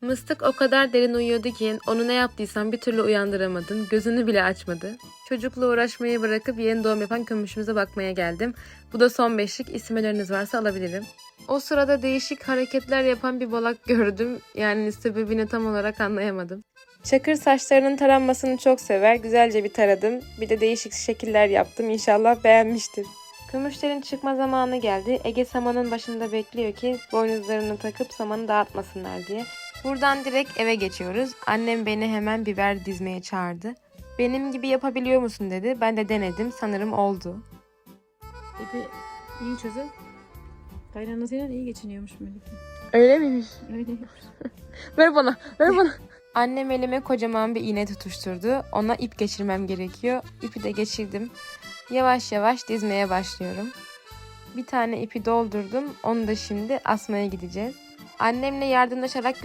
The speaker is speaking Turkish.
Mıstık o kadar derin uyuyordu ki onu ne yaptıysam bir türlü uyandıramadım. Gözünü bile açmadı. Çocukla uğraşmayı bırakıp yeni doğum yapan kömüşümüze bakmaya geldim. Bu da son beşlik. İsim öneriniz varsa alabilirim. O sırada değişik hareketler yapan bir balak gördüm. Yani sebebini tam olarak anlayamadım. Çakır saçlarının taranmasını çok sever. Güzelce bir taradım. Bir de değişik şekiller yaptım. İnşallah beğenmiştir. Gümüşlerin çıkma zamanı geldi. Ege samanın başında bekliyor ki boynuzlarını takıp samanı dağıtmasınlar diye. Buradan direkt eve geçiyoruz. Annem beni hemen biber dizmeye çağırdı. Benim gibi yapabiliyor musun dedi. Ben de denedim. Sanırım oldu. İpi iyi çözüp kaynanasıyla iyi geçiniyormuş Melike. Öyle miymiş? Öyle. Ver bana, ver bana. Annem elime kocaman bir iğne tutuşturdu. Ona ip geçirmem gerekiyor. İpi de geçirdim. Yavaş yavaş dizmeye başlıyorum. Bir tane ipi doldurdum. Onu da şimdi asmaya gideceğiz. Annemle yardımlaşarak